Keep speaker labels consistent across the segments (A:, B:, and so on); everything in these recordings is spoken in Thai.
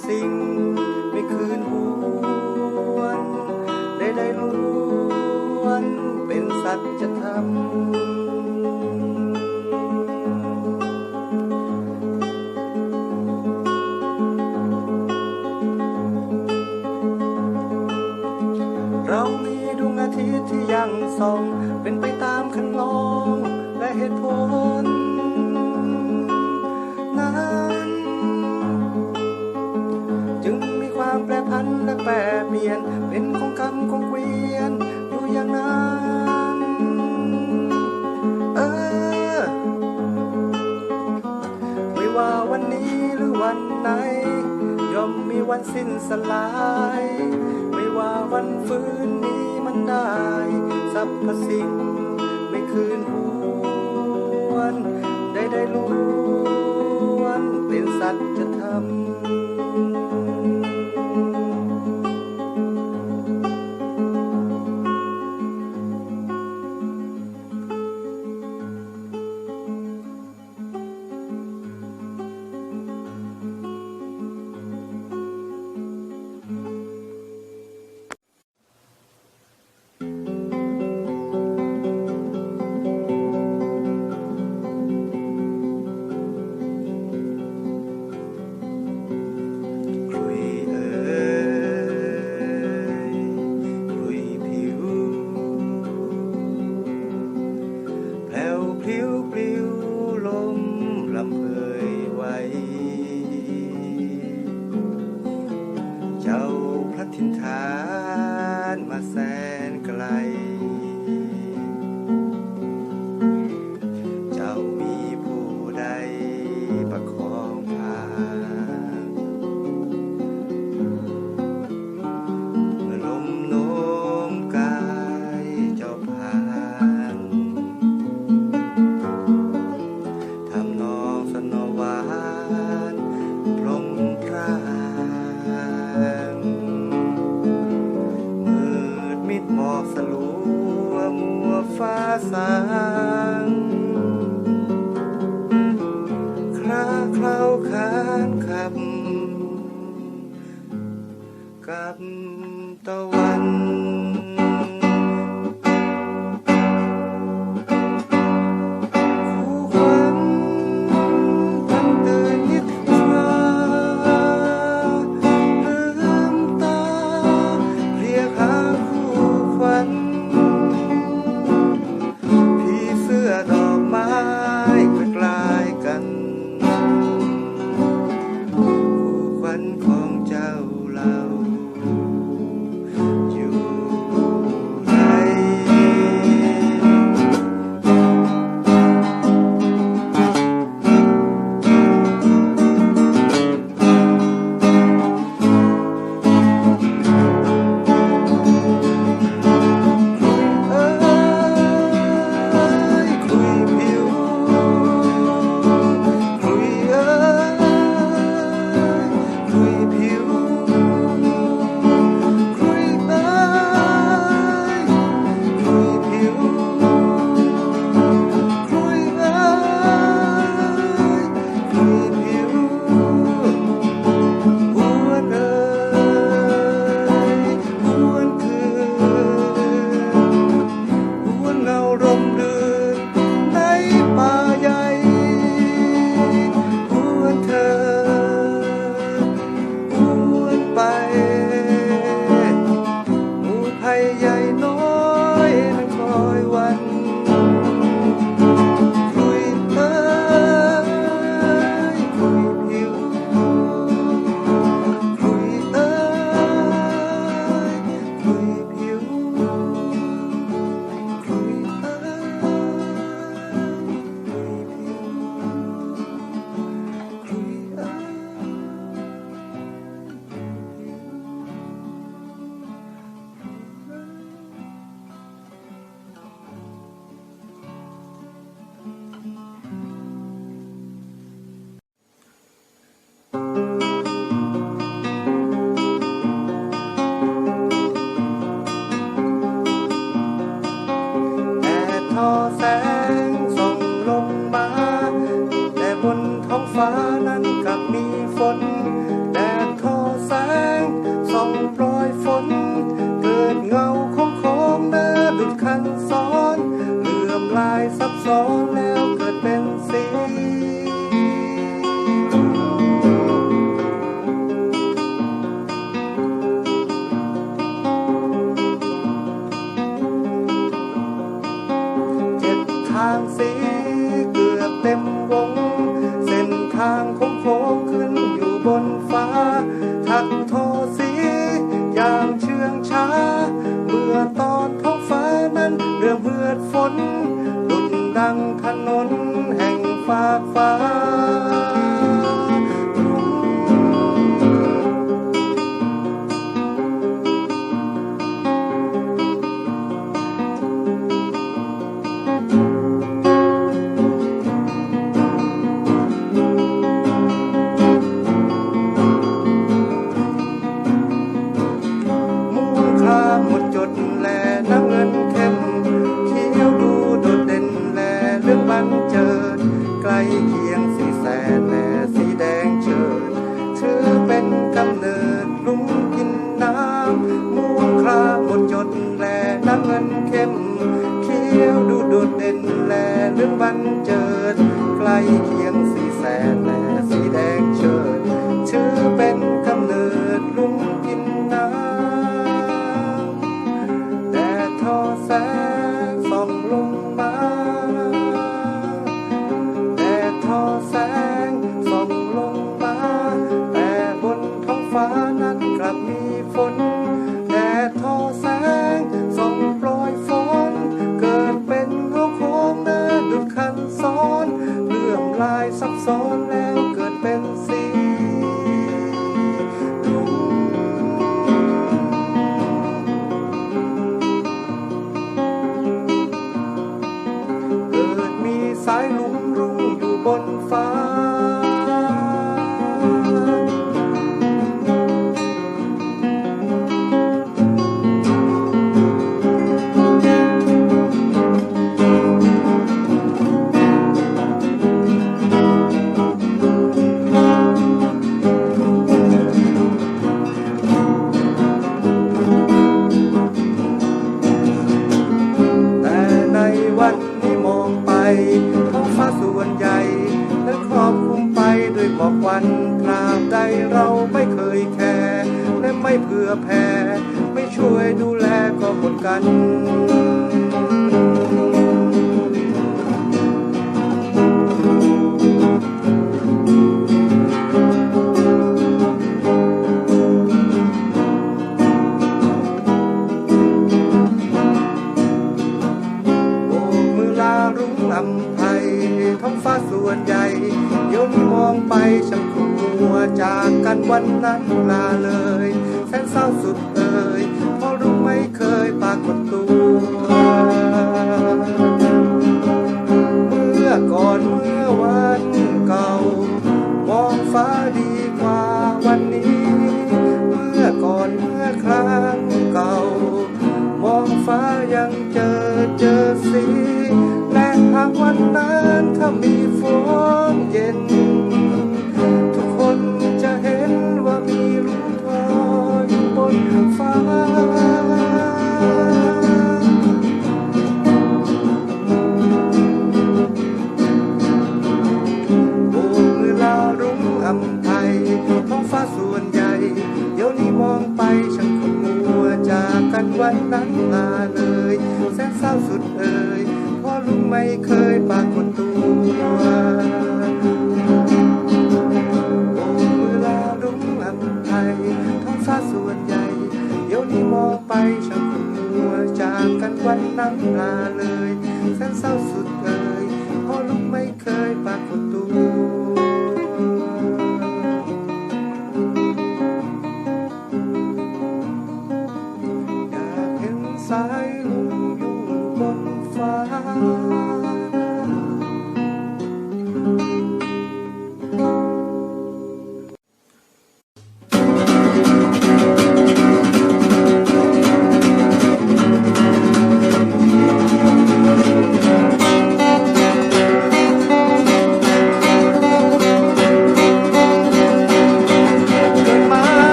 A: sing. แปรเปลี่ยน เป็นของคำของเวียน อยู่อย่างนั้น เออ ไม่ว่าวันนี้หรือวันไหน ย่อมมีวันสิ้นสลาย ไม่ว่าวันฟื้นนี้มันได้สรรพสิ่งไม่คืนหัว far. ฝากฟ้า เจิดใกล้เคียงสี่แสน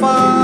A: far.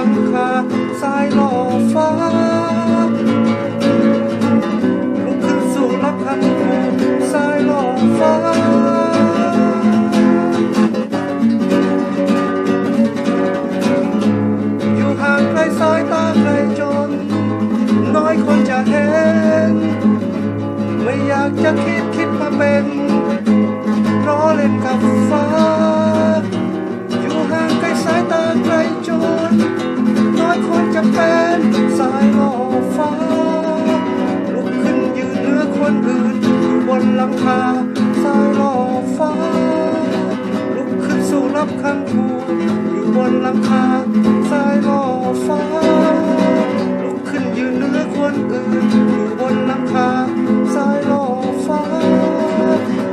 A: ังคาสายหล่อฟ้าลุกขึ้นสู่รับทันสายหล่อฟ้าอยู่ห่างไกลสายตาไกลจน น้อยคนจะเห็น ไม่อยากจะคิดคิดมาเป็น เพราะเล่นกับฟ้า คนจะเป็นสายหล่อฟ้าลุกขึ้นยืนเหนือคนอื่นอยู่บนหลังคาสายหล่อฟ้าลุกขึ้นสู่รับคำคูอยู่บนหลังคาสายหล่อฟ้า ลุกขึ้นยืนเหนือคนอื่นอยู่บนหลังคาสายล่อฟ้า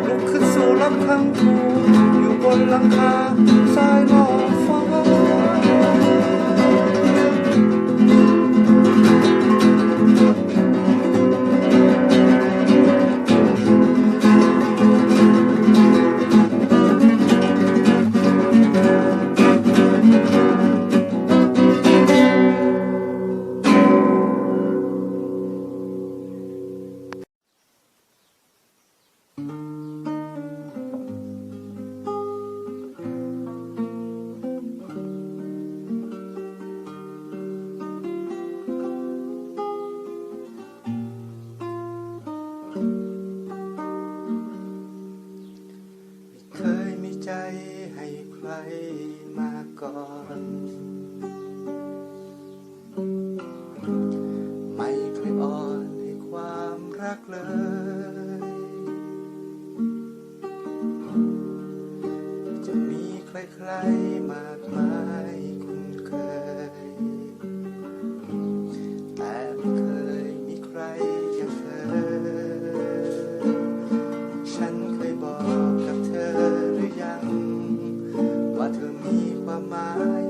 A: ลุกขึ้นสู่รับคำคูอยู่บนหลังคาสายล่อ my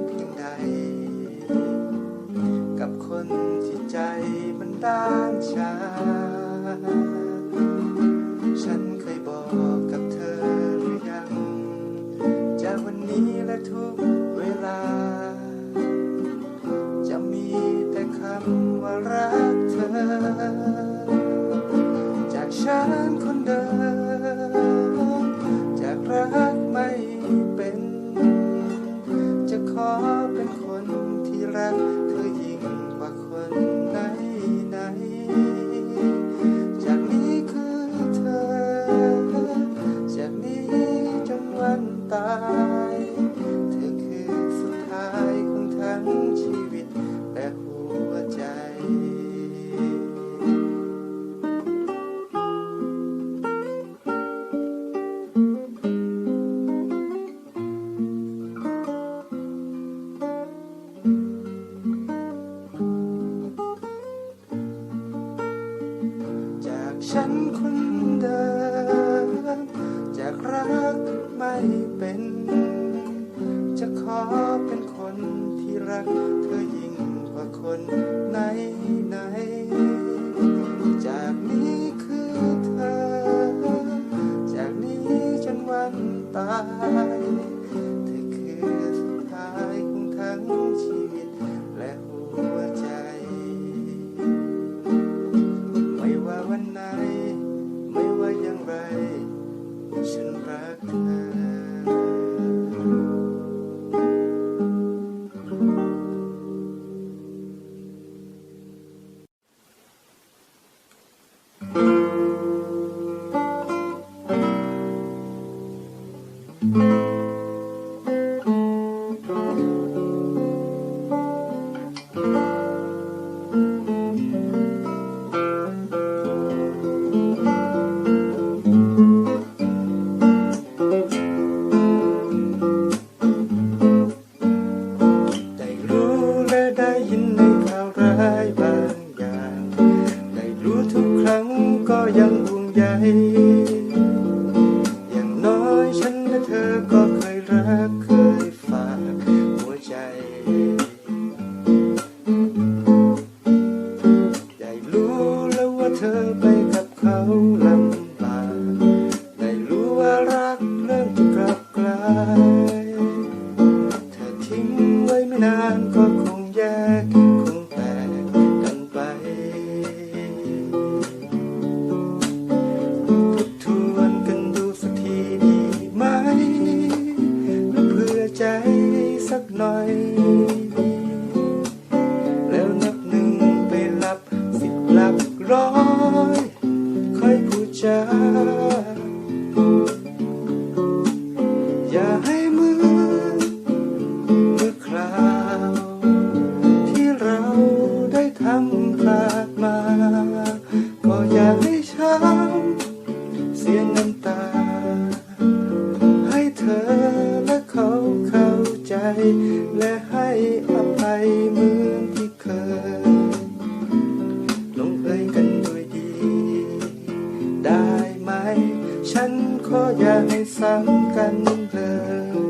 A: sắc này and blue.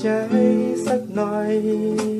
A: ใจสักหน่อย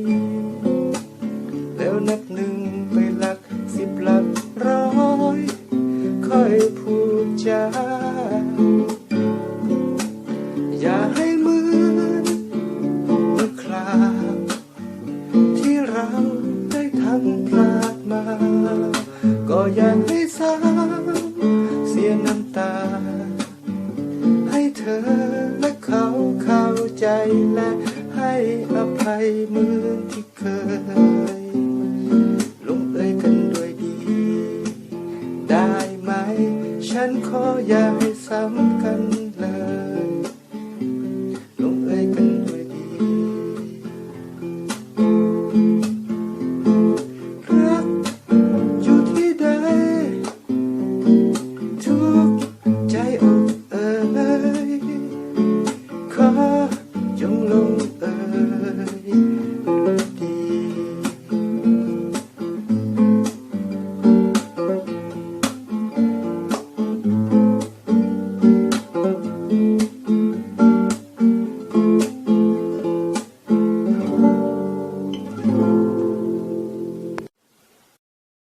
A: ฉันขออย่าให้ซ้ำ